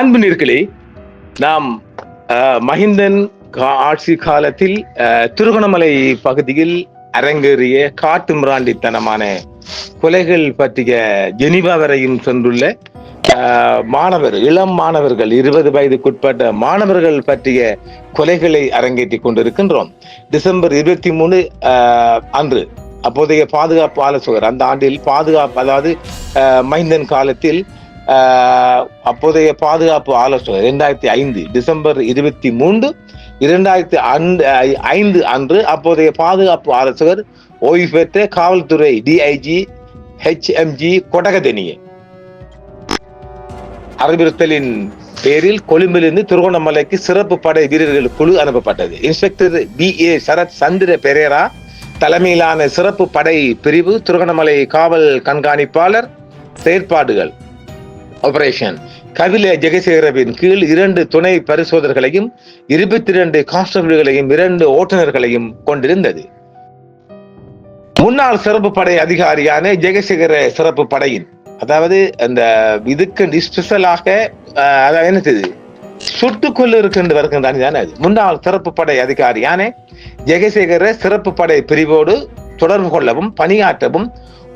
அன்பு அன்பினர்களே நாம் மஹிந்தன் கா- ஆட்சி காலத்தில் திருகோணமலை பகுதியில் அரங்கேறிய காட்டு மிராண்டித்தனமான கொலைகள் பற்றிய ஜெனிவா வரையும் சென்றுள்ள மாணவர் இளம் மாணவர்கள் இருபது வயதுக்குட்பட்ட மாணவர்கள் பற்றிய கொலைகளை அரங்கேற்றிக் கொண்டிருக்கின்றோம். டிசம்பர் இருபத்தி மூணு அன்று அப்போதைய பாதுகாப்பு ஆலோசகர் அந்த ஆண்டில் பாதுகாப்பு அதாவது மைந்தன் காலத்தில் அப்போதைய பாதுகாப்பு ஆலோசகர் இரண்டாயிரத்தி ஐந்து டிசம்பர் இருபத்தி மூன்று இரண்டாயிரத்தி அண்டு ஐந்து அன்று அப்போதைய பாதுகாப்பு ஆலோசகர் ஓய்வு பெற்ற காவல்துறை டிஐஜி ஹெச்எம்ஜி கொடகதெனிய. அறிவுறுத்தலின் பேரில் கொழும்பிலிருந்து திருகோணமலைக்கு சிறப்பு படை வீரர்கள் குழு அனுப்பப்பட்டது. Inspector P A Sarath Chandra Perera தலைமையிலான சிறப்பு படை பிரிவு திருகோணமலை காவல் கண்காணிப்பாளர் செயற்பாடுகள். ஆபரேஷன் கபில ஜெகசேகரவின் கீழ் இரண்டு துணை பரிசோதகர்களையும் இருபத்தி இரண்டு கான்ஸ்டபிள்களையும் இரண்டு ஓட்டுநர்களையும் கொண்டிருந்தது. முன்னாள் சிறப்பு படை அதிகாரியான ஜெகசேகர சிறப்பு படையின் அதாவது அந்த இதுக்கு ஸ்பெஷலாக அதாவது என்னது? சுட்டுக்கொள்ள இருக்கின்ற வருகின்றான் தானே அது. முன்னாள் சிறப்பு படை அதிகாரியான ஜெகசேகர சிறப்பு படை பிரிவோடு தொடர்பு கொள்ளவும் பணியாற்றவும்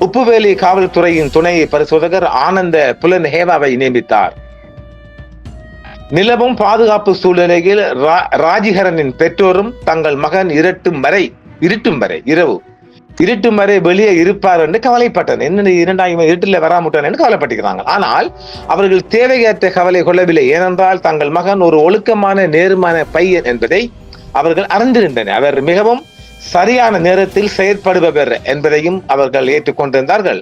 உப்புவேலி காவல்துறையின் துணை பரிசோதகர் ஆனந்த புலன் ஹேவாவை நியமித்தார். நிலவும் பாதுகாப்பு சூழ்நிலையில் ரா- ராஜிகரனின் பெற்றோரும் தங்கள் மகன் இருட்டும் வரை இருட்டும் வரை இரவு இருட்டும் வரை வெளியே இருப்பார் என்று கவலைப்பட்டனர். என்ன இரண்டாயிரம் இருட்டில் வராமுட்டான் என்று கவலைப்பட்டிருக்கிறாங்க ஆனால் அவர்கள் தேவையற்ற கவலை கொள்ளவில்லை. ஏனென்றால் தங்கள் மகன் ஒரு ஒழுக்கமான நேர்மான பையன் என்பதை அவர்கள் அறிந்திருந்தனர். அவர் மிகவும் சரியான நேரத்தில் செயற்படுபவர் என்பதையும் அவர்கள் ஏற்றுக்கொண்டிருந்தார்கள்.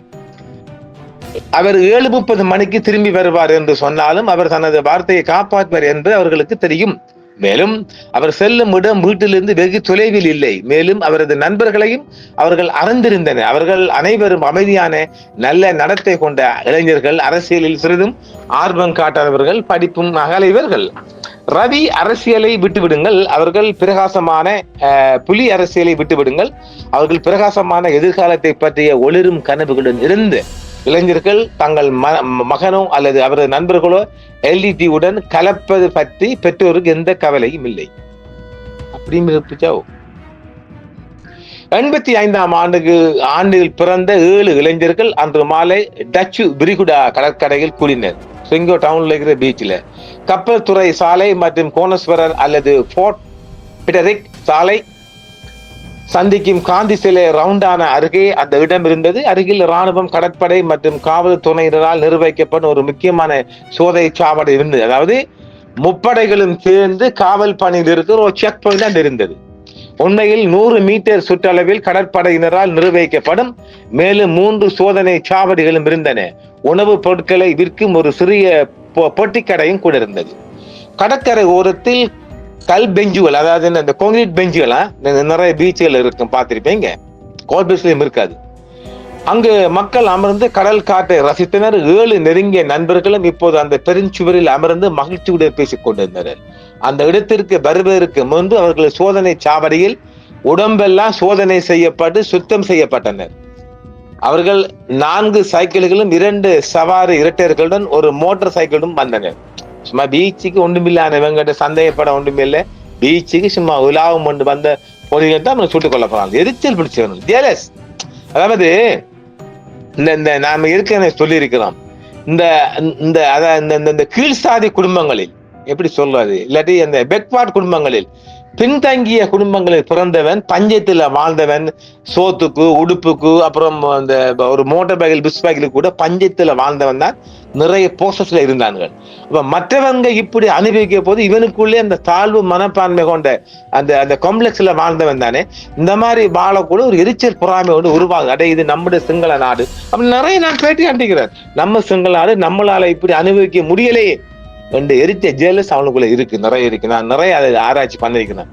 அவர் ஏழு முப்பது மணிக்கு திரும்பி வருவார் என்று சொன்னாலும் அவர் தனது வார்த்தையை காப்பாற்றுவார் என்று அவர்களுக்கு தெரியும். மேலும் அவர் செல்லும் இடம் வீட்டிலிருந்து வெகு தொலைவில் இல்லை. மேலும் அவரது நண்பர்களையும் அவர்கள் அறிந்திருந்தனர். அவர்கள் அனைவரும் அமைதியான நல்ல நடத்தை கொண்ட இளைஞர்கள். அரசியலில் சிறிதும் ஆர்வம் காட்டாதவர்கள் படிப்பும் அகலைவர்கள் ரவி அரசியலை விட்டுவிடுங்கள். அவர்கள் பிரகாசமான புலி அரசியலை விட்டுவிடுங்கள். அவர்கள் பிரகாசமான எதிர்காலத்தை பற்றிய ஒளிரும் கனவுகளுடன் இருந்து இளைஞர்கள் தங்கள் ம- மகனோ அல்லது அவரது நண்பர்களோ எல்இடி உடன் கலப்பது பற்றி பெற்றோருக்கு எந்த கவலையும் இல்லை. அப்படின்னு எண்பத்தி ஐந்தாம் ஆண்டுக்கு ஆண்டில் பிறந்த ஏழு இளைஞர்கள் அன்று மாலை டச்சு பிரிகுடா கடற்கரையில் கூடினர் சிங்கோ டவுன்ல இருக்கிற பீச்சில் கப்பல் துறை சாலை மற்றும் கோணஸ்வரர் அல்லது ஃபோர்ட் பிடரிக் சாலை சந்திக்கும் காந்தி சிலை ரவுண்டான அருகே அந்த இடம் இருந்தது. அருகில் ராணுவம் கடற்படை மற்றும் காவல்துறையினரால் நிர்வகிக்கப்படும் ஒரு முக்கியமான சோதனை சாவடி இருந்தது. அதாவது முப்படைகளும் சேர்ந்து காவல் பணியில் இருக்கிற ஒரு செக் பாயிண்ட் தான் இருந்தது. உண்மையில் நூறு மீட்டர் சுற்றளவில் கடற்படையினரால் நிர்வகிக்கப்படும் மேலும் மூன்று சோதனை சாவடிகளும் இருந்தன. உணவுப் பொருட்களை விற்கும் ஒரு சிறிய பொட்டிக்கடையும் கூட இருந்தது. கடற்கரை ஓரத்தில் கல் பெஞ்சுகள் அதாவது இந்த கான்கிரீட் பெஞ்சுகள்லாம் நிறைய பீச்சுகள் இருக்கும் பார்த்திருப்பீங்க? கோல்பீச்லயும் இருக்காது. அங்கு மக்கள் அமர்ந்து கடல் காற்றை ரசித்தனர். ஏழு நெருங்கிய நண்பர்களும் இப்போது அந்த பெருஞ்சுவரில் அமர்ந்து மகிழ்ச்சியுடன் பேசிக் கொண்டிருந்தனர். அந்த இடத்திற்கு வருவதற்கு முன்பு அவர்கள் சோதனை சாவடியில் உடம்பெல்லாம் சோதனை செய்யப்பட்டு சுத்தம் செய்யப்பட்டனர். அவர்கள் நான்கு சைக்கிள்களும் இரண்டு சவாரி இரட்டையர்களுடன் ஒரு மோட்டார் சைக்கிளும் வந்தனர் சும்மா பீச்சுக்கு ஒன்றுமில்லான இவங்கிட்ட சந்தேகப்பட ஒன்றுமில்லை. பீச்சுக்கு சும்மா உலாவும் கொண்டு வந்த பொறிகள் தான் அவனை சுட்டுக் கொள்ள போறாங்க. எரிச்சல் பிடிச்சவன் ஜேலஸ் அதாவது இந்த இந்த நாம ஏற்கனவே சொல்லி இருக்கிறோம் இந்த இந்த அதாவது இந்த இந்த- இந்த கீழ்சாதி குடும்பங்களில் எப்படி சொல்றது? இல்லாட்டி அந்த பெக்வாட் குடும்பங்களில் பின்தங்கிய குடும்பங்களில் பிறந்தவன் பஞ்சத்தில் வாழ்ந்தவன் சோத்துக்கு உடுப்புக்கு அப்புறம் அந்த ஒரு மோட்டார் பைக்கில் பிஸ் பைக்கில் கூட பஞ்சத்தில் வாழ்ந்தவன் தான் நிறைய போஸ்டர்ஸ்ல இருந்தார்கள் இப்போ மற்றவங்க இப்படி அனுபவிக்க போது இவனுக்குள்ளே அந்த தாழ்வு மனப்பான்மை கொண்ட அந்த அந்த காம்ப்ளெக்ஸில் வாழ்ந்தவன் தானே இந்த மாதிரி வாழக்கூட ஒரு எரிச்சல் பொறாமை ஒன்று உருவாகுது. அடே இது நம்முடைய சிங்கள நாடு. அப்படி நிறைய நான் பேட்டி காட்டிக்கிறேன் நம்ம சிங்கள நாடு நம்மளால இப்படி அனுபவிக்க முடியலையே. ரெண்டு எரிச்ச ஜேலஸ் அவனுக்குள்ள இருக்கு. நிறைய இருக்கு. நான் நிறைய அதை ஆராய்ச்சி பண்ணிருக்கிறேன்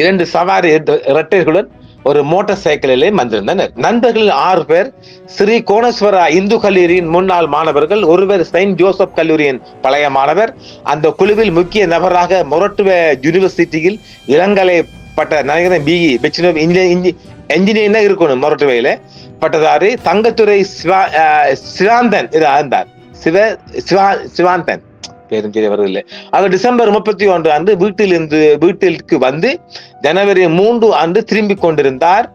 இரண்டு சவாரி இரட்டைகளுடன் ஒரு மோட்டார் சைக்கிளிலே வந்திருந்தனர். நண்பர்கள் ஆறு பேர் ஸ்ரீ கோணேஸ்வரா இந்து கல்லூரியின் முன்னாள் மாணவர்கள் ஒருவர் செயின்ட் ஜோசப் கல்லூரியின் பழைய மாணவர். அந்த குழுவில் முக்கிய நபராக மொரட்டுவ யூனிவர்சிட்டியில் இளங்கலை பட்ட நகரம் பிஇ பெச்சுலர் என்ஜினியர் தான் இருக்கணும் மொரட்டுவையில பட்டதாரி தங்கத்துறை சிவா சிவாந்தன் இது இருந்தார் சிவ சிவா சிவாந்தன் பேரும் தெரிய வருவதில்லை. அவர் டிசம்பர் முப்பத்தி ஒன்று அன்று வீட்டிலிருந்து வீட்டிற்கு வந்து ஜனவரி மூன்று அன்று திரும்பி கொண்டிருந்தார்.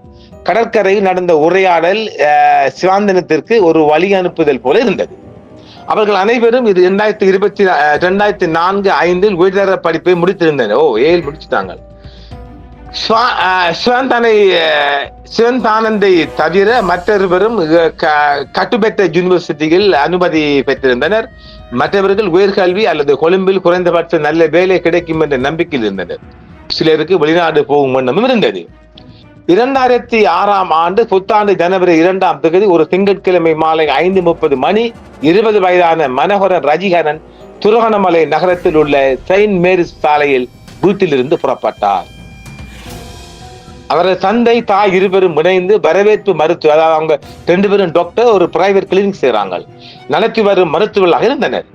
கடற்கரையில் நடந்த உரையாடல் சிவாந்தனத்திற்கு ஒரு வழி அனுப்புதல் போல இருந்தது. அவர்கள் அனைவரும் இது இரண்டாயிரத்தி இருபத்தி இரண்டாயிரத்தி நான்கு ஐந்தில் உயர்தர படிப்பை முடித்திருந்தனர். ஓ ஏழு முடிச்சுட்டாங்க. சிவந்தானை சிவந்தானந்தை தவிர மற்றொருவரும் க- கட்டுப்பெற்ற யூனிவர்சிட்டியில் அனுமதி பெற்றிருந்தனர். மற்றவர்கள் உயர்கல்வி அல்லது கொழும்பில் குறைந்தபட்ச நல்ல வேலை கிடைக்கும் என்ற நம்பிக்கையில் இருந்தனர். சிலருக்கு வெளிநாடு போகும் எண்ணமும் இருந்தது. இரண்டாயிரத்தி ஆறாம் ஆண்டு புத்தாண்டு ஜனவரி இரண்டாம் தேதி ஒரு திங்கட்கிழமை மாலை ஐந்து முப்பது மணி இருபது வயதான மனோகரன் ரஜிகரன் துருகணமலை நகரத்தில் உள்ள செயின்ட் மேரிஸ் சாலையில் வீட்டிலிருந்து புறப்பட்டார். அவரது தந்தை தாய் இருவரும் இணைந்து வரவேற்பு மருத்துவ அதாவது அவங்க ரெண்டு பேரும் டாக்டர் ஒரு பிரைவேட் கிளினிக் செய்கிறாங்க நடத்தி வரும் மருத்துவர்களாக இருந்தனர்.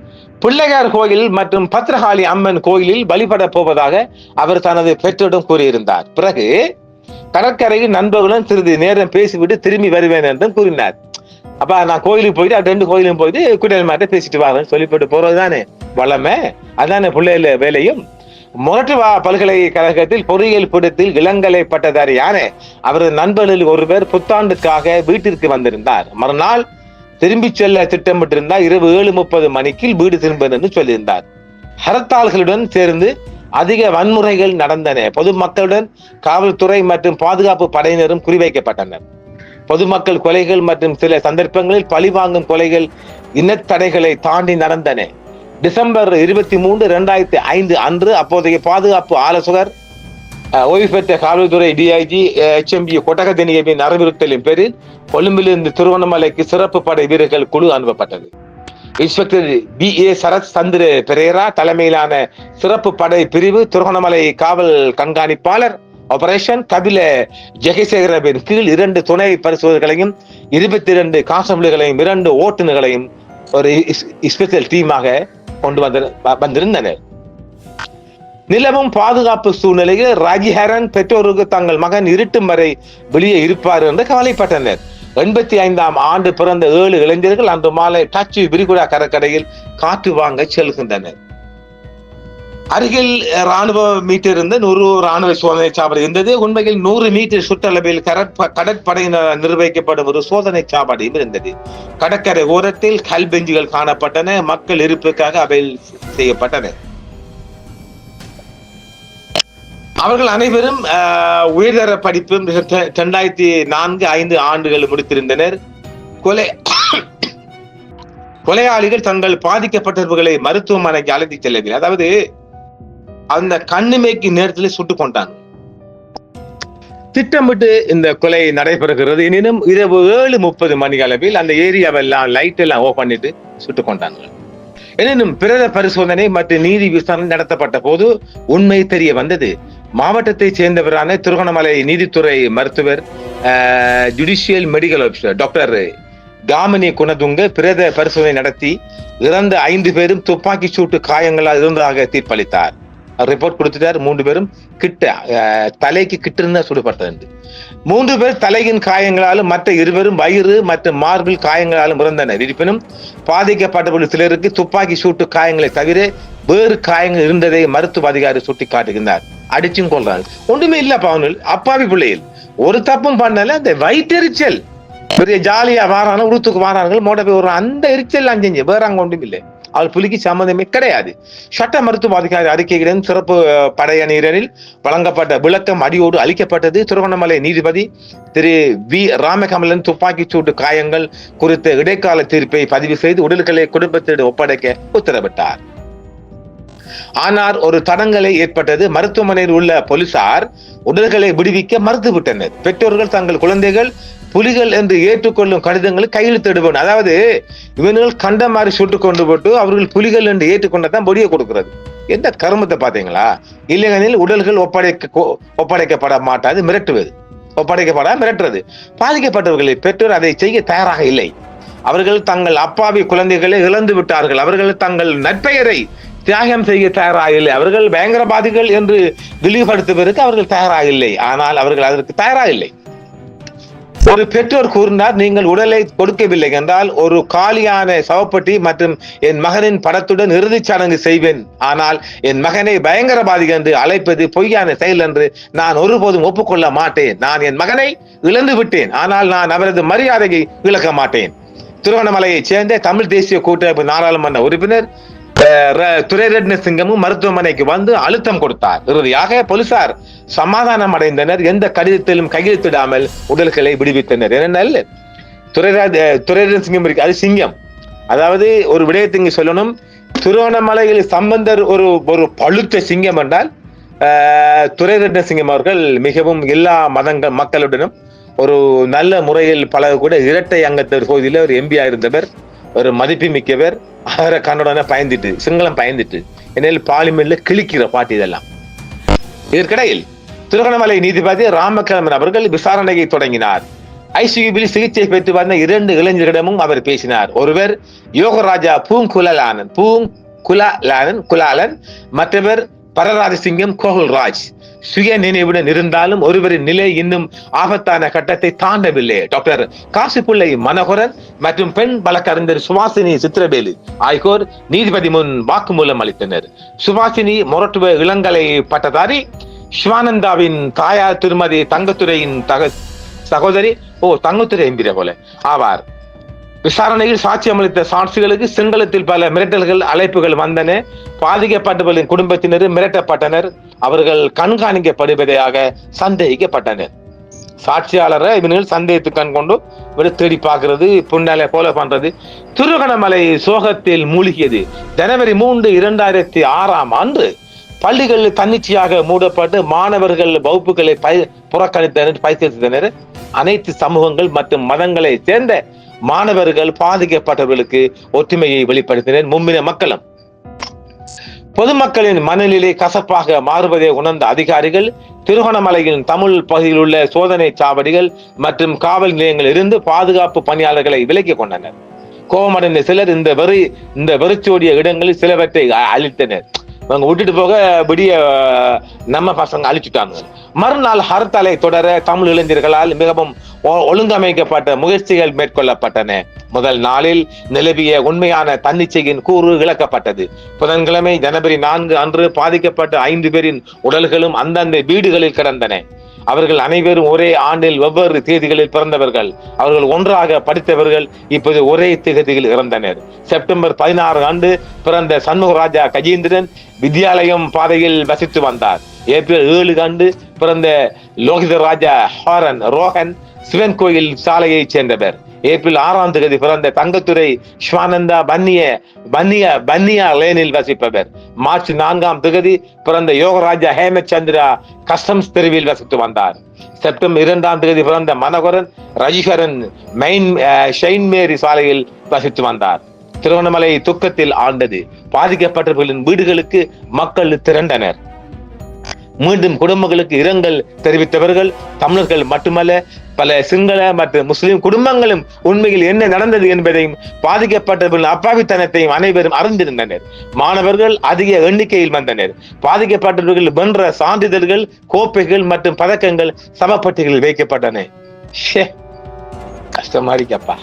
பிள்ளையார் கோயில் மற்றும் பத்ரகாளி அம்மன் கோயிலில் வழிபட போவதாக அவர் தனது பெற்றோரிடம் கூறியிருந்தார். பிறகு கடற்கரையில் நண்பர்களுடன் சிறிது நேரம் பேசிவிட்டு திரும்பி வருவேன் என்றும் கூறினார். அப்ப நான் கோயிலுக்கு போயிட்டு ரெண்டு கோயிலும் போயிட்டு குடியல் மாட்ட பேசிட்டு வாங்கன்னு சொல்லிப்பட்டு போறதுதானே வளமை அதானே பிள்ளையில வேலையும்? மொரட்டுவா பல்கலைக்கழகத்தில் பொறியியல் பிடித்தில் இளங்கலை பட்டதாரியான அவரது நண்பர்களில் ஒருவர் புத்தாண்டுக்காக வீட்டிற்கு வந்திருந்தார். மறுநாள் திரும்பி செல்ல திட்டமிட்டிருந்தார். இரவு ஏழு முப்பது மணிக்கு வீடு திரும்புவேன் என்று சொல்லியிருந்தார். ஹரத்தாள்களுடன் சேர்ந்து அதிக வன்முறைகள் நடந்தன. பொதுமக்களுடன் காவல்துறை மற்றும் பாதுகாப்பு படையினரும் குறிவைக்கப்பட்டனர். பொதுமக்கள் கொலைகள் மற்றும் சில சந்தர்ப்பங்களில் பழிவாங்கும் கொலைகள் இனத்தடைகளை தாண்டி நடந்தன. டிசம்பர் இருபத்தி மூன்று ரெண்டாயிரத்தி ஐந்து அன்று அப்போதைய பாதுகாப்பு ஆலோசகர் ஓய்வு பெற்ற காவல்துறை டிஐஜி எச்எம்பி கொட்டகத்தினியவின் அறிவுறுத்தலின் பேரில் கொழும்பிலிருந்து திருவண்ணாமலைக்கு சிறப்பு படை வீரர்கள் குழு அனுப்பப்பட்டது. Inspector P A Sarath Chandra Perera தலைமையிலான சிறப்பு படை பிரிவு திருகோணமலை காவல் கண்காணிப்பாளர் ஆபரேஷன் கபில ஜெகசேகரவின் கீழ் இரண்டு துணை பரிசோதனைகளையும் இருபத்தி இரண்டு கான்ஸ்டபிள்களையும் இரண்டு ஓட்டுநர்களையும் ஒரு ஸ்பெஷல் டீமாக கொண்டு வந்து வந்திருந்தனர் நிலவும் பாதுகாப்பு சூழ்நிலையில் ராஜிஹரன் பெற்றோருக்கு தங்கள் மகன் இருட்டும் வரை வெளியே இருப்பார் என்று கவலைப்பட்டனர். எண்பத்தி ஐந்தாம் ஆண்டு பிறந்த ஏழு இளைஞர்கள் அன்று மாலை டச்சு விரிகுடா கடற்கரையில் காற்று வாங்க செல்கின்றனர். அருகில் ராணுவ மீட்டர் இருந்த நூறு ராணுவ சோதனை சாவடி இருந்தது. உண்மையில் நூறு மீட்டர் சுற்றளவில் கடற்ப கடற்படையினர் நிர்வகிக்கப்படும் ஒரு சோதனை சாவடியும் இருந்தது. கடற்கரை ஓரத்தில் கல் பெஞ்சுகள் காணப்பட்டன. மக்கள் இருப்புக்காக அவை செய்யப்பட்டன. அவர்கள் அனைவரும் ஆஹ், உயர்தர படிப்பு இரண்டாயிரத்தி நான்கு ஐந்து ஆண்டுகள் முடித்திருந்தனர். கொலை கொலையாளிகள் தங்கள் பாதிக்கப்பட்டவர்களை மருத்துவமனைக்கு அழைத்து செல்லவில்லை. அதாவது அந்த கண்ணுமைக்கு நேரத்தில் சுட்டுக் கொண்டாங்க திட்டமிட்டு இந்த கொலை நடைபெறுகிறது. எனினும் இரவு ஏழு முப்பது மணி அளவில் அந்த ஏரியாவெல்லாம் லைட் எல்லாம் ஓ பண்ணிட்டு சுட்டுக் கொண்டாங்க எனினும் பிரத பரிசோதனை மற்றும் நீதி விசாரணை நடத்தப்பட்ட போது உண்மை தெரிய வந்தது. மாவட்டத்தை சேர்ந்தவரான திருகோணமலை நீதித்துறை மருத்துவர் judicial medical officer doctor Gamini Gunatunga பிரேத பரிசோதனை நடத்தி இறந்த ஐந்து பேரும் துப்பாக்கி சூட்டு காயங்களால் இருந்ததாக தீர்ப்பளித்தார். ரிப்போர்ட் கொடுத்துட்டார். மூன்று பேரும் கிட்ட தலைக்கு கிட்டிருந்தா சுடுபட்டது மூன்று பேர் தலையின் காயங்களாலும் மற்ற இருவரும் வயிறு மற்றும் மார்பில் காயங்களாலும் இறந்தனர். இருப்பினும் பாதிக்கப்பட்டவர்கள் சிலருக்கு துப்பாக்கி சூட்டு காயங்களை தவிர வேறு காயங்கள் இருந்ததை மருத்துவ அதிகாரி சுட்டி காட்டுகின்றார் அடிச்சும் கொள்றாங்க ஒன்றுமே இல்ல பவனில் அப்பாவி பிள்ளைகள். ஒரு தப்பும் பண்ணல. அந்த வயிற்றெரிச்சல் பெரிய ஜாலியா வாரான உடுத்துக்கு வாரானுங்க. மோட போய் ஒரு அந்த எரிச்சல் அஞ்சஞ்சு. வேற அங்க ஒன்றும் இல்லை. அவர் புலிக்கு சம்பந்தமே கிடையாது. சட்ட மருத்துவ அதிகாரி அறிக்கையிடம் சிறப்பு அஹ், படையணியினரில் வழங்கப்பட்ட விளக்கம் அடியோடு அளிக்கப்பட்டது. திருவண்ணாமலை நீதிபதி திரு வி. ராமகமலன் துப்பாக்கி சூட்டு காயங்கள் குறித்த இடைக்கால தீர்ப்பை பதிவு செய்து உடல்களை குடும்பத்திடம் ஒப்படைக்க உத்தரவிட்டார். ஆனால் ஒரு தடங்கலை ஏற்பட்டது. மருத்துவமனையில் உள்ள போலீசார் உடல்களை விடுவிக்க மறுத்துவிட்டனர். பெற்றோர்கள் தங்கள் குழந்தைகள் புலிகள் என்று ஏற்றுக்கொள்ளும் கடிதங்களை கையெழுத்திடுவோம் அதாவது இவர்கள் கண்ட மாதிரி சுட்டு கொண்டு போட்டு அவர்கள் புலிகள் என்று ஏற்றுக்கொண்டதான் பொடியை கொடுக்கிறது. எந்த கருமத்தை பார்த்தீங்களா? இல்லையெனில் உடல்கள் ஒப்படைக்க ஒப்படைக்கப்பட மாட்டாது மிரட்டுவது. ஒப்படைக்கப்பட மிரட்டுறது. பாதிக்கப்பட்டவர்களை பெற்றோர் அதை செய்ய தயாராக இல்லை. அவர்கள் தங்கள் அப்பாவி குழந்தைகளை இழந்து விட்டார்கள். அவர்கள் தங்கள் நற்பெயரை தியாகம் செய்ய தயாராக இல்லை. அவர்கள் பயங்கரவாதிகள் என்று விழிவுபடுத்துவதற்கு அவர்கள் தயாராக இல்லை. ஆனால் அவர்கள் அதற்கு தயாராக இல்லை. ஒரு பெற்றோர் கூறினார் நீங்கள் உடலை கொடுக்கவில்லை என்றால் ஒரு காலியான சவப்பட்டி மற்றும் என் மகனின் படத்துடன் இறுதிச் சடங்கு செய்வேன். ஆனால் என் மகனை பயங்கரவாதி என்று அழைப்பது பொய்யான செயல் என்று நான் ஒருபோதும் ஒப்புக்கொள்ள மாட்டேன். நான் என் மகனை இழந்து விட்டேன். ஆனால் நான் அவரது மரியாதையை இழக்க மாட்டேன். திருவண்ணாமலையைச் சேர்ந்த தமிழ் தேசிய கூட்டமைப்பு நாடாளுமன்ற உறுப்பினர் துரைரட்ன சிங்கமும் மருத்துவமனைக்கு வந்து அழுத்தம் கொடுத்தார். இறுதியாக போலீசார் சமாதானம் அடைந்தனர். எந்த கடிதத்திலும் கையெழுத்திடாமல் உடல்களை விடுவித்தனர். ஏனென்றால் துரைராஜ் துரைரட்ன சிங்கம் இருக்கு. அது சிங்கம். அதாவது ஒரு விடயத்தை இங்கு சொல்லணும். திருவண்ணாமலையில் சம்பந்தர் ஒரு ஒரு பழுத்த சிங்கம் என்றால் துரைரட்ன சிங்கம் அவர்கள் மிகவும் எல்லா மதங்கள் மக்களுடனும் ஒரு நல்ல முறையில் பழகக்கூட இரட்டை அங்கத்தவர் பகுதியில் ஒரு எம்பியா இருந்தவர். ஒரு மதிப்பு மிக்கவர் அவரை கண்டுடனே பயந்துட்டு சிங்களம் பயந்துட்டு என்னால் பார்லிமெண்ட்ல கிழிக்கிற பாட்டு இதெல்லாம். இதற்கிடையில் திருகோணமலை நீதிபதி ராமகிழமன் அவர்கள் விசாரணையை தொடங்கினார். ஐசியூவில் சிகிச்சை பெற்று வந்த இரண்டு இளைஞர்களிடமும் அவர் பேசினார். ஒருவர் யோகராஜா பூங்குலலானன் பூங்குலாலன் குலாலன் மற்றவர் பரராஜசிங்கம் கோகுல்ராஜ் சுய நினைவுடன் இருந்தாலும் ஒருவரின் நிலை இன்னும் ஆபத்தான கட்டத்தை தாண்டவில்லை. டாக்டர் காசிப்புள்ளை மனோகரன் மற்றும் பெண் வழக்கறிஞர் சுவாசினி சித்திரவேலு ஆகியோர் நீதிபதி முன் வாக்குமூலம் அளித்தனர். சுபாசினி மொரட்டுவ இளங்கலை பட்டதாரி சிவானந்தாவின் தாயார் திருமதி தங்கத்துறையின் தக சகோதரி ஓ தங்கத்துறை என்கிற போல. ஆவார். விசாரணையில் சாட்சியம் அளித்த சாட்சிகளுக்கு சிங்களத்தில் பல மிரட்டல்கள் அழைப்புகள் வந்தன. பாதிக்கப்பட்டவர்களின் குடும்பத்தினர் மிரட்டப்பட்டனர். அவர்கள் கண்காணிக்கப்படுவதாக சந்தேகிக்கப்பட்டனர். சாட்சியாளரை இவர்கள் சந்தேகத்து கண் கொண்டு இவரை தேடி பார்க்கறது புண்ணால போல பண்றது. திருகணமலை சோகத்தில் மூழ்கியது. ஜனவரி மூன்று இரண்டாயிரத்தி ஆறாம் ஆண்டு பள்ளிகள் தன்னிச்சையாக மூடப்பட்டு மாணவர்கள் வகுப்புகளை பய புறக்கணித்தனர் பயிற்சித்தனர் அனைத்து சமூகங்கள் மற்றும் மதங்களை சேர்ந்த மாணவர்கள் பாதிக்கப்பட்டவர்களுக்கு ஒற்றுமையை வெளிப்படுத்தினர் மும்மின மக்களும். பொதுமக்களின் மனநிலை கசப்பாக மாறுவதை உணர்ந்த அதிகாரிகள் திருகோணமலையின் தமிழ் பகுதியில் உள்ள சோதனை சாவடிகள் மற்றும் காவல் நிலையங்களில் இருந்து பாதுகாப்பு பணியாளர்களை விலக்கிக் கொண்டனர். கோபமடைந்த சிலர் இந்த வெறி இந்த வெறிச்சோடிய இடங்களில் சிலவற்றை அ- அழித்தனர். அவங்க விட்டுட்டு போக விடிய நம்ம பசங்க அழிச்சுட்டாங்க. மறுநாள் ஹர்த்தாலை தொடர தமிழ் இளைஞர்களால் மிகவும் ஒ- ஒழுங்கமைக்கப்பட்ட முயற்சிகள் மேற்கொள்ளப்பட்டன. முதல் நாளில் நிலவிய உண்மையான தன்னிச்சையின் கூறு இழக்கப்பட்டது. புதன்கிழமை ஜனவரி நான்கு அன்று பாதிக்கப்பட்ட ஐந்து பேரின் உடல்களும் அந்தந்த வீடுகளில் கிடந்தன. அவர்கள் அனைவரும் ஒரே ஆண்டில் வெவ்வேறு தேதிகளில் பிறந்தவர்கள். அவர்கள் ஒன்றாக படித்தவர்கள் இப்போது ஒரே திகதியில் இறந்தனர். செப்டம்பர் பதினாறு ஆண்டு பிறந்த சண்முகராஜா கஜேந்திரன் வித்யாலயம் பாதையில் வசித்து வந்தார். ஏப்ரல் ஏழு ஆண்டு பிறந்த லோகித ராஜா ஹாரன் ரோஹன் சிவன் கோயில் சாலையைச் சேர்ந்தவர். ஏப்ரல் ஆறாம் தேதி பிறந்த தங்கத்துறை ஸ்வானந்தா பன்னிய பன்னிய பன்னியா லேனில் வசிப்பவர். மார்ச் நான்காம் தேதி பிறந்த யோகராஜா ஹேமச்சந்திரா கஸ்டம்ஸ் தெருவில் வசித்து வந்தார். செப்டம்பர் இரண்டாம் தேதி பிறந்த Manoharan Rajikaran main ah, saint Mary சாலையில் வசித்து வந்தார். திருவண்ணாமலை துக்கத்தில் ஆண்டது பாதிக்கப்பட்டவர்களின் வீடுகளுக்கு மக்கள் திரண்டனர். மீண்டும் குடும்பங்களுக்கு இரங்கல் தெரிவித்தவர்கள் தமிழர்கள் மட்டுமல்ல பல சிங்கள மற்றும் முஸ்லிம் குடும்பங்களும் உண்மையில் என்ன நடந்தது என்பதையும் பாதிக்கப்பட்டவர்களின் அப்பாவித்தனத்தையும் அனைவரும் அறிந்திருந்தனர். மாணவர்கள் அதிக எண்ணிக்கையில் வந்தனர். பாதிக்கப்பட்டவர்கள் வென்ற சான்றிதழ்கள் கோப்பைகள் மற்றும் பதக்கங்கள் சமப்பட்டிகளில் வைக்கப்பட்டன. கஷ்டமா இருக்கப்பா.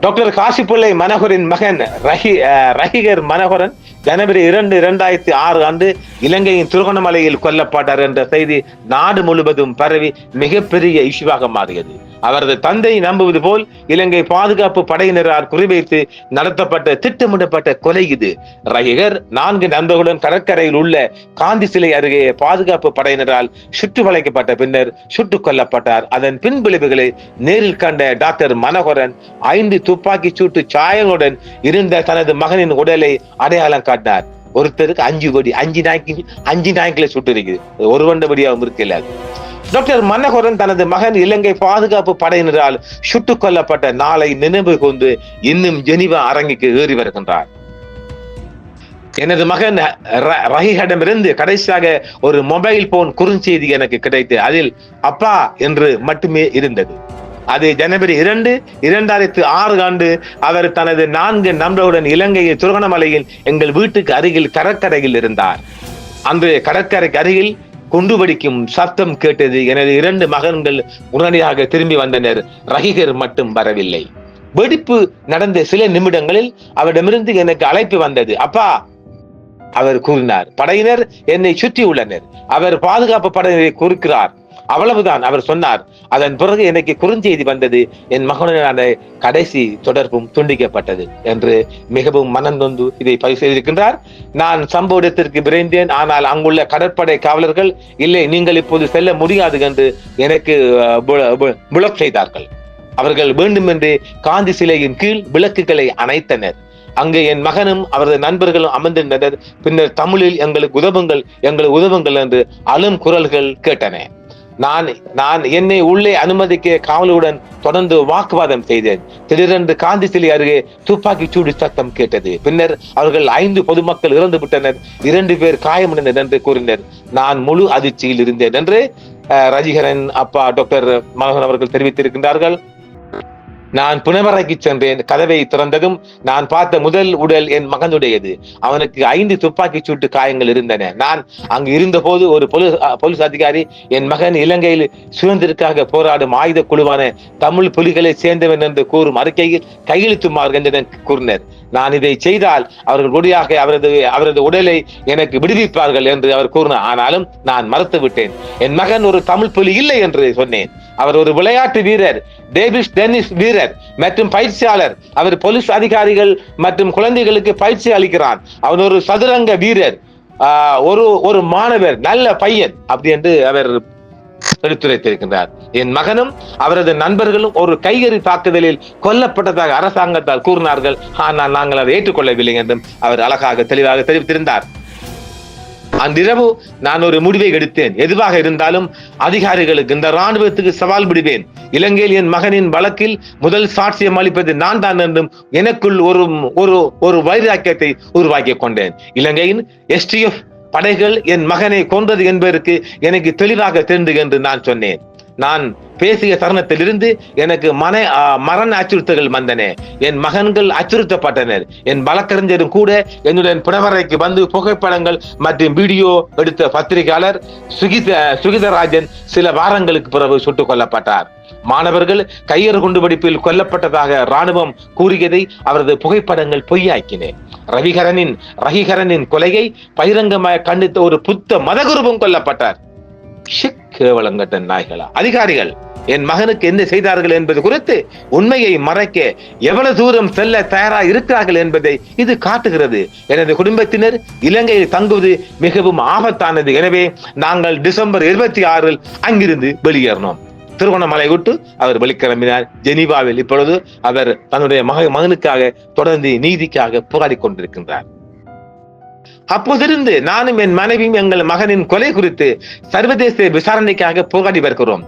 டாக்டர் காசிப்பிள்ளை மனோகரின் மகன் ரஹி அஹ், ரஹிகர் மனோகரன் ஜனவரி இரண்டு இரண்டாயிரத்தி ஆறு ஆண்டு இலங்கையின் திருகோணமலையில் கொல்லப்பட்டார் என்ற செய்தி நாடு முழுவதும் பரவி மிகப்பெரிய இஷ்யூவாக மாறியது. அவரது தந்தை நம்புவது போல் இலங்கை பாதுகாப்பு படையினரால் குறிவைத்து நடத்தப்பட்ட திட்டமிடப்பட்ட கொலை இது. ரஹிகர் நான்கு நண்பர்களுடன் கடற்கரையில் உள்ள காந்தி சிலை அருகே பாதுகாப்பு படையினரால் சுட்டு வளைக்கப்பட்ட பின்னர் சுட்டுக் கொல்லப்பட்டார். அதன் பின்விளைவுகளை நேரில் கண்ட டாக்டர் மனோகரன் ஐந்து துப்பாக்கி சூட்டு சாயங்களுடன் இருந்த தனது மகனின் உடலை அடையாளம் காட்டினார். ஒருத்தருக்கு அஞ்சு கோடி அஞ்சு நாய்க்கு அஞ்சு நாய்க்களை சுட்டு இருக்குது. ஒரு வண்டபடியாகவும் இருக்கல டாக்டர் மன்னகோரன் தனது மகன் இலங்கை பாதுகாப்பு படையினரால் சுட்டுக் கொல்லப்பட்ட நாளை நினைவு கொண்டு இன்னும் ஜெனிவா அரங்கிற்கு ஏறி வருகின்றார். எனது மகன் ர- கடைசியாக ஒரு மொபைல் போன் குறுஞ்செய்தி எனக்கு கிடைத்து அதில் அப்பா என்று மட்டுமே இருந்தது. அது ஜனவரி இரண்டு இரண்டாயிரத்து ஆறு ஆண்டு அவர் தனது நான்கு நண்பர்களுடன் இலங்கையில் திருகோணமலையில் எங்கள் வீட்டுக்கு அருகில் கடற்கரையில் இருந்தார். அன்று கடற்கரைக்கு அருகில் குண்டுவெடிக்கும் சத்தம் கேட்டது எனது இரண்டு மகன்கள் உடனடியாக திரும்பி வந்தனர். ரஹிகர் மட்டும் வரவில்லை. வெடிப்பு நடந்த சில நிமிடங்களில் அவரிடமிருந்து எனக்கு அழைப்பு வந்தது. அப்பா! அவர் கூறினார். படையினர் என்னை சுற்றி உள்ளனர் அவர் பாதுகாப்பு படையினரை குறிக்கிறார் அவ்வளவுதான் அவர் சொன்னார். அதன் பிறகு எனக்கு குறுஞ்செய்தி வந்தது என் மகனுடனான கடைசி தொடர்பும் துண்டிக்கப்பட்டது என்று மிகவும் மனந்தொந்து இதை பதிவு செய்திருக்கின்றார். நான் சம்பவ இடத்திற்கு விரைந்தேன் ஆனால் அங்குள்ள கடற்படை காவலர்கள் இல்லை நீங்கள் இப்போது செல்ல முடியாது என்று எனக்கு புலக் செய்தார்கள். அவர்கள் வேண்டுமென்றே காந்தி சிலையின் கீழ் விளக்குகளை அணைத்தனர். அங்கு என் மகனும் அவரது நண்பர்களும் அமர்ந்திருந்தனர். பின்னர் தமிழில் எங்களுக்கு உதவுங்கள் எங்களுக்கு உதவுங்கள் என்று அழும் குரல்கள் கேட்டன. நான் நான் என்னை உள்ளே அனுமதிக்க காவலுடன் தொடர்ந்து வாக்குவாதம் செய்தேன். திடீரென்று காந்தி சிலை அருகே துப்பாக்கி சூடு சத்தம் கேட்டது. பின்னர் அவர்கள் ஐந்து பொதுமக்கள் இறந்து விட்டனர். இரண்டு பேர் காயமடைந்தனர் என்று கூறினர். நான் முழு அதிர்ச்சியில் இருந்தேன் என்று ரஜிகரன் அப்பா டாக்டர் மனோகர் அவர்கள் தெரிவித்திருக்கின்றார்கள். நான் புனமறைக்கு சென்றேன் கதவை திறந்ததும் நான் பார்த்த முதல் உடல் என் மகனுடையது. அவனுக்கு ஐந்து துப்பாக்கி சூட்டு காயங்கள் இருந்தன. நான் அங்கு இருந்தபோது ஒரு போலீஸ் அதிகாரி என் மகன் இலங்கையில் சுதந்திரக்காக போராடும் ஆயுத குழுவான தமிழ் புலிகளை சேர்ந்தவன் என்று கூறும் அறிக்கையில் கையெழுத்துமாறு என்று கூறினர். நான் இதை செய்தால் அவர்கள் உடையாக அவரது அவரது உடலை எனக்கு விடுவிப்பார்கள் என்று அவர் கூறினார். ஆனாலும் நான் மறுத்து விட்டேன். என் மகன் ஒரு தமிழ் புலி இல்லை என்று சொன்னேன். அவர் ஒரு விளையாட்டு வீரர் டேவிஸ் டென்னிஸ் வீரர் மற்றும் பயிற்சியாளர். அவர் போலீஸ் அதிகாரிகள் மற்றும் குழந்தைகளுக்கு பயிற்சி அளிக்கிறான் அவன் ஒரு சதுரங்க வீரர். ஒரு ஒரு மாணவர் நல்ல பையன் அப்படி என்று அவர் எடுத்துரைத்திருக்கின்றார். என் மகனும் அவரது நண்பர்களும் ஒரு கைகறி தாக்குதலில் கொல்லப்பட்டதாக அரசாங்கத்தால் கூறினார்கள். ஆனால் நாங்கள் அதை ஏற்றுக்கொள்ளவில்லை என்றும் அவர் அழகாக தெளிவாக தெரிவித்திருந்தார். அன்றிரவு நான் ஒரு முடிவை எடுத்தேன். எதுவாக இருந்தாலும் அதிகாரிகளுக்கு இந்த ராணுவத்துக்கு சவால் விடுவேன். இலங்கையில் என் மகனின் வழக்கில் முதல் சாட்சியம் அளிப்பது நான் தான் என்றும் எனக்குள் ஒரு ஒரு ஒரு வைராக்கியத்தை உருவாக்கி கொண்டேன். இலங்கையின் எஸ்டிஎஃப் படைகள் என் மகனை கொன்றது என்பதற்கு எனக்கு தெளிவாக தெரிந்து என்று நான் சொன்னேன். நான் பேசிய தருணத்திலிருந்து எனக்கு மன மரண அச்சுறுத்தல்கள் வந்தன. என் மகன்கள் அச்சுறுத்தப்பட்டனர். என் வழக்கறிஞரும் கூட என்னுடன் புனவரைக்கு வந்து புகைப்படங்கள் மற்றும் வீடியோ எடுத்த பத்திரிகையாளர் சுகித சுகிதராஜன் சில வாரங்களுக்கு பிறகு சுட்டுக் கொல்லப்பட்டார். மாணவர்கள் கையறு குண்டுவெடிப்பில் கொல்லப்பட்டதாக ராணுவம் கூறியதை அவரது புகைப்படங்கள் பொய்யாக்கின. ரவிகரனின் ரஹிகரனின் கொலையை பகிரங்கமாக கண்டித்த ஒரு புத்த மதகுருவும் கொல்லப்பட்டார். கேவலங்கட்ட நாய்களா? அதிகாரிகள் என் மகனுக்கு என்ன செய்தார்கள் என்பது குறித்து உண்மையை மறைக்க எவ்வளவு தூரம் செல்ல தயாராக இருக்கிறார்கள் என்பதை இது காட்டுகிறது. எனது குடும்பத்தினர் இலங்கையில் தங்குவது மிகவும் ஆபத்தானது. எனவே நாங்கள் டிசம்பர் இருபத்தி ஆறில் அங்கிருந்து வெளியேறினோம். திருவண்ணாமலை விட்டு அவர் வெளிக்கிளம்பினார். ஜெனீவாவில் இப்பொழுது அவர் தன்னுடைய மக மகனுக்காக தொடர்ந்து நீதிக்காக போராடி கொண்டிருக்கின்றார். அப்போதிருந்து நானும் என் மனைவியும் எங்கள் மகனின் கொலை குறித்து சர்வதேச விசாரணைக்காக போராடி வருகிறோம்.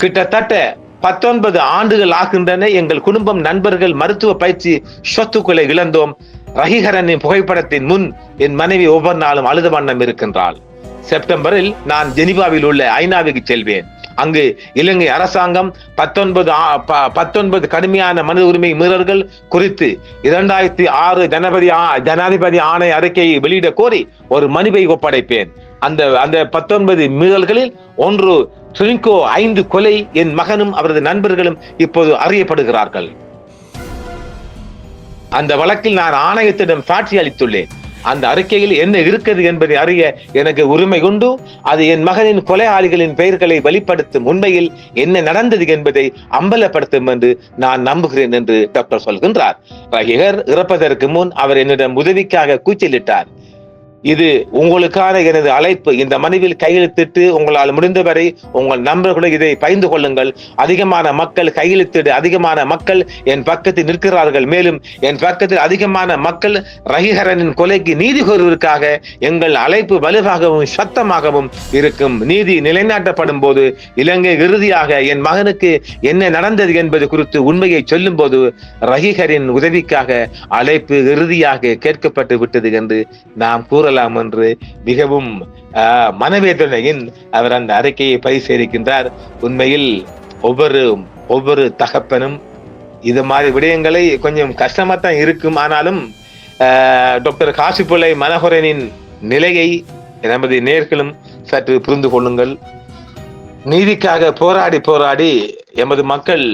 கிட்டத்தட்ட பத்தொன்பது ஆண்டுகள் ஆகின்றன எங்கள் குடும்பம் நண்பர்கள் மருத்துவ பயிற்சி சொத்துக்களை இழந்தோம். ரஹிகரனின் புகைப்படத்தின் முன் என் மனைவி ஒவ்வொரு நாளும் அழுத வண்ணம் இருக்கின்றாள். செப்டம்பரில் நான் ஜெனிவாவில் உள்ள ஐநாவுக்கு செல்வேன். அங்கு இலங்கை அரசாங்கம் பத்தொன்பது பத்தொன்பது கடுமையான மனித உரிமை மீறல்கள் குறித்து இரண்டாயிரத்தி ஆறு ஜனபதி ஜனாதிபதி ஆணைய அறிக்கையை வெளியிட கோரி ஒரு மனுவை ஒப்படைப்பேன். அந்த அந்த பத்தொன்பது மீறல்களில் ஒன்று சுனிகோ ஐந்து கொலை என் மகனும் அவரது நண்பர்களும் இப்போது அறியப்படுகிறார்கள். அந்த வழக்கில் நான் ஆணையத்திடம் சாட்சி அளித்துள்ளேன். அந்த அறிக்கையில் என்ன இருக்கிறது என்பதை அறிய எனக்கு உரிமை உண்டு. அது என் மகனின் கொலையாளிகளின் பெயர்களை வெளிப்படுத்தும் உண்மையில் என்ன நடந்தது என்பதை அம்பலப்படுத்தும் என்று நான் நம்புகிறேன் என்று டாக்டர் சொல்கின்றார். ரகிகர் இறப்பதற்கு முன் அவர் என்னிடம் உதவிக்காக கூச்சலிட்டார். இது உங்களுக்கான எனது அழைப்பு. இந்த மனுவில் கையெழுத்திட்டு உங்களால் முடிந்தவரை உங்கள் நண்பர்களை இதை பகிர்ந்து கொள்ளுங்கள். அதிகமான மக்கள் கையெழுத்திடு அதிகமான மக்கள் என் பக்கத்தில் நிற்கிறார்கள். மேலும் என் பக்கத்தில் அதிகமான மக்கள் ரகிகரனின் கொலைக்கு நீதி கோருவதற்காக எங்கள் அழைப்பு வலுவாகவும் சத்தமாகவும் இருக்கும். நீதி நிலைநாட்டப்படும் போது இலங்கை இறுதியாக என் மகனுக்கு என்ன நடந்தது என்பது குறித்து உண்மையை சொல்லும் போது ரஹிஹரின் உதவிக்காக அழைப்பு இறுதியாக கேட்கப்பட்டு விட்டது என்று நாம் கூற கொள்ளலாம் என்று மிகவும் மனவேதனையின் அவர் அந்த அறிக்கையை பரிசீலிக்கின்றார். உண்மையில் ஒவ்வொரு ஒவ்வொரு தகப்பனும் இது மாதிரி விடயங்களை கொஞ்சம் கஷ்டமா தான் இருக்கும். ஆனாலும் டாக்டர் காசிப்புள்ளை மனோகரனின் நிலையை நமது நேர்களும் சற்று புரிந்து கொள்ளுங்கள். நீதிக்காக போராடி போராடி எமது மக்கள்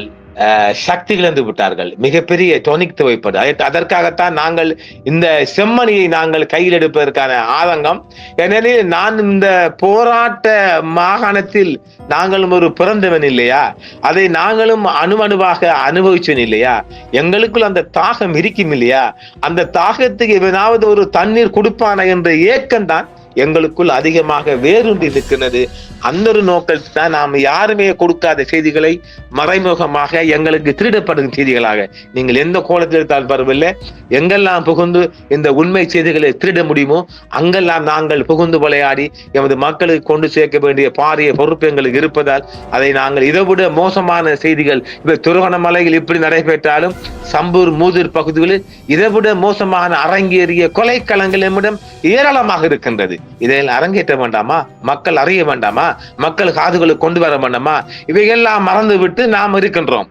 சக்தி இழந்து விட்டார்கள். மிகப்பெரிய டொனிக் தேவைப்படு அதற்காகத்தான் நாங்கள் இந்த செம்மணியை நாங்கள் கையில் எடுப்பதற்கான ஆதங்கம். ஏனெனில் நான் இந்த போராட்ட மாகாணத்தில் நாங்களும் ஒரு பிறந்தவன் இல்லையா? அதை நாங்களும் அணுவணுவாக அனுபவிச்சவன் இல்லையா? எங்களுக்குள் அந்த தாகம் இருக்கும் இல்லையா? அந்த தாகத்துக்கு எவனாவது ஒரு தண்ணீர் கொடுப்பான என்ற ஏக்கம் தான் எங்களுக்குள் அதிகமாக வேரூன்றி இருக்கிறது அந்த ஒரு நோக்கத்தில் தான் நாம் யாருமே கொடுக்காத செய்திகளை மறைமுகமாக எங்களுக்கு திருடப்படும் செய்திகளாக. நீங்கள் எந்த கோலத்தில் எடுத்தால் பரவாயில்லை எங்கெல்லாம் புகுந்து இந்த உண்மை செய்திகளை திருட முடியுமோ அங்கெல்லாம் நாங்கள் புகுந்து விளையாடி எமது மக்களுக்கு கொண்டு சேர்க்க வேண்டிய பாரிய பொறுப்பு எங்களுக்கு இருப்பதால் அதை நாங்கள் இதைவிட மோசமான செய்திகள் இப்போ திருவண்ணாமலையில் இப்படி நடைபெற்றாலும் சம்பூர் மூதூர் பகுதிகளில் இதைவிட மோசமான அரங்கேறிய கொலைக்களங்கள் நம்மிடம் ஏராளமாக இருக்கின்றது. இதையெல்லாம் அரங்கேற்ற வேண்டாமா? மக்கள் அறிய வேண்டாமா? மக்கள் காதுகளுக்கு கொண்டு வர வேண்டாமா? இவையெல்லாம் மறந்து விட்டு நாம் இருக்கின்றோம்.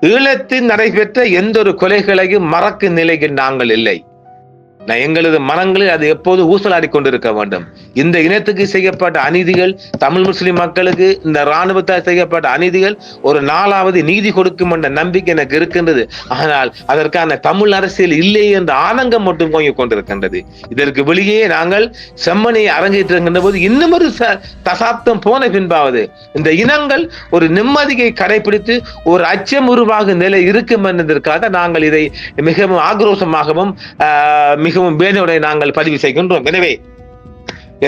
ஈழத்தில் நடைபெற்ற எந்த ஒரு கொலைகளையும் மறக்கும் நிலையில் நாங்கள் இல்லை. எங்களது மனங்களில் அது எப்போது ஊசலாடி கொண்டிருக்க வேண்டும்? இந்த இனத்துக்கு செய்யப்பட்ட அநீதிகள் தமிழ் முஸ்லிம் மக்களுக்கு இந்த இராணுவத்தால் செய்யப்பட்ட அநீதிகள் ஒரு நாலாவது நீதி கொடுக்கும் என்ற நம்பிக்கை எனக்கு இருக்கின்றது. ஆனால் அதற்கான தமிழ் அரசியல் இல்லை என்ற ஆனங்கம் மட்டும் போய் கொண்டிருக்கின்றது. இதற்கு வெளியே நாங்கள் செம்மனை அரங்கேற்றிருக்கின்ற போது இன்னும் ஒரு ச- தசாப்தம் போன பின்பாவது இந்த இனங்கள் ஒரு நிம்மதியை கடைபிடித்து ஒரு அச்சம் உருவாகும் நிலை இருக்கும் என்பதற்காக நாங்கள் இதை மிகவும் ஆக்ரோஷமாகவும் ஆஹ், மிகவும் வேதனையுடைய நாங்கள் பதிவு செய்கின்றோம். எனவே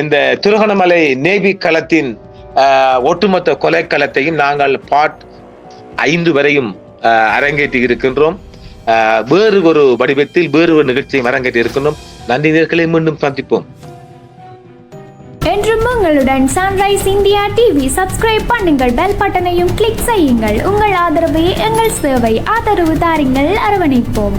இந்த திருகோணமலை நேவி களத்தின் ஆஹ், ஒட்டுமொத்த கொலைக்களத்தையும் நாங்கள் பாட் ஐந்து வரையும் அரங்கேற்றி இருக்கின்றோம். வேறு ஒரு வடிவத்தில் வேறு ஒரு நிகழ்ச்சியை அரங்கேற்றி இருக்கின்றோம். நன்றி நேர்களை மீண்டும் சந்திப்போம். என்றும் உங்களுடன் சன்ரைஸ் இந்தியா டிவி சப்ஸ்கிரைப் பண்ணுங்கள் பெல் பட்டனையும் கிளிக் செய்யுங்கள். உங்கள் ஆதரவே எங்கள் சேவை ஆதரவு தாருங்கள். அரவணைப்போம்.